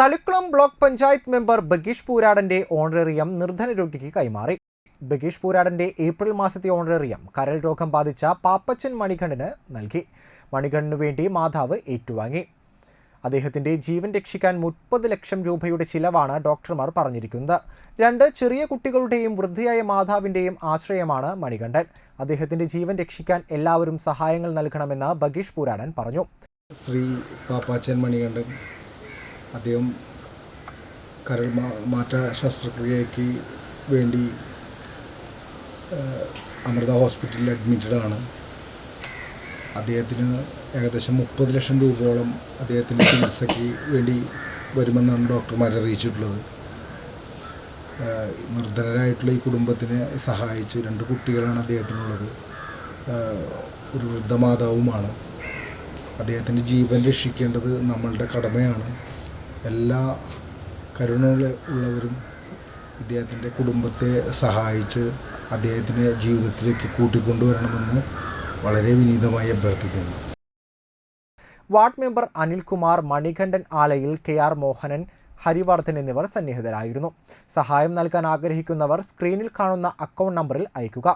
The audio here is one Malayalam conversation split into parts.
തളിക്കുളം ബ്ലോക്ക് പഞ്ചായത്ത് മെമ്പർ ബഗീഷ് പൂരാടന്റെ ഓണറേറിയം നിർധന രോഗിക്ക് കൈമാറി. ബഗീഷ് പൂരാടന്റെ ഏപ്രിൽ മാസത്തെ ഓണറേറിയം കരൾ രോഗം ബാധിച്ച പാപ്പച്ചൻ മണികണ്ഠന് നൽകി. മണികണ്ഠനു വേണ്ടി മാതാവ് ഏറ്റുവാങ്ങി. അദ്ദേഹത്തിന്റെ ജീവൻ രക്ഷിക്കാൻ മുപ്പത് ലക്ഷം രൂപയുടെ ചിലവാണ് ഡോക്ടർമാർ പറഞ്ഞിരിക്കുന്നത്. രണ്ട് ചെറിയ കുട്ടികളുടെയും വൃദ്ധയായ മാതാവിന്റെയും ആശ്രയമാണ് മണികണ്ഠൻ. അദ്ദേഹത്തിന്റെ ജീവൻ രക്ഷിക്കാൻ എല്ലാവരും സഹായങ്ങൾ നൽകണമെന്ന് ബഗീഷ് പൂരാടൻ പറഞ്ഞു. ശ്രീ പാപ്പാച്ചൻ മണികണ്ഠൻ അദ്ദേഹം കരൾ മാറ്റ ശസ്ത്രക്രിയയ്ക്ക് വേണ്ടി അമൃത ഹോസ്പിറ്റലിൽ അഡ്മിറ്റഡ് ആണ്. അദ്ദേഹത്തിന് ഏകദേശം മുപ്പത് ലക്ഷം രൂപയോളം അദ്ദേഹത്തിന്റെ ചികിത്സയ്ക്ക് വേണ്ടി വരുമെന്നാണ് ഡോക്ടർമാർ അറിയിച്ചിട്ടുള്ളത്. നിർധനരായിട്ടുള്ള ഈ കുടുംബത്തിനെ സഹായിച്ച് രണ്ട് കുട്ടികളാണ് അദ്ദേഹത്തിനുള്ളത്. ഒരു വൃദ്ധമാതാവുമാണ് അദ്ദേഹത്തിന്റെ ജീവൻ രക്ഷിക്കേണ്ടത് നമ്മളുടെ കടമയാണ്. എല്ലാ കരുണ ഉള്ളവരും ഇദ്ദേഹത്തിന്റെ കുടുംബത്തെ സഹായിച്ച് അദ്ദേഹത്തിനെ ജീവിതത്തിലേക്ക് കൂട്ടിക്കൊണ്ടുവരണമെന്ന് വളരെ വിനീതമായി അഭ്യർത്ഥിക്കുന്നു. Ward member Anilkumar Manikandan ആലയിൽ K R Mohanan Harivardhan എന്നിവർ സന്നിഹിതരായിരുന്നു. സഹായം നൽകാൻ ആഗ്രഹിക്കുന്നവർ സ്ക്രീനിൽ കാണുന്ന അക്കൗണ്ട് നമ്പറിൽ അയക്കുക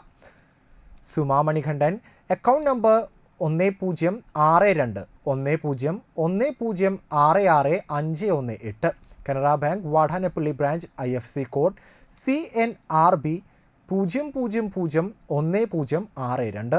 സുമാ മണികണ്ഠൻ അക്കൗണ്ട് നമ്പർ ഒന്ന് പൂജ്യം ആറ് രണ്ട് ഒന്ന് പൂജ്യം ഒന്ന് പൂജ്യം ആറ് ആറ് അഞ്ച് ഒന്ന് എട്ട്. Canara bank Vadanappally branch I F C code C N R B പൂജ്യം പൂജ്യം പൂജ്യം ഒന്ന് പൂജ്യം ആറ് രണ്ട്.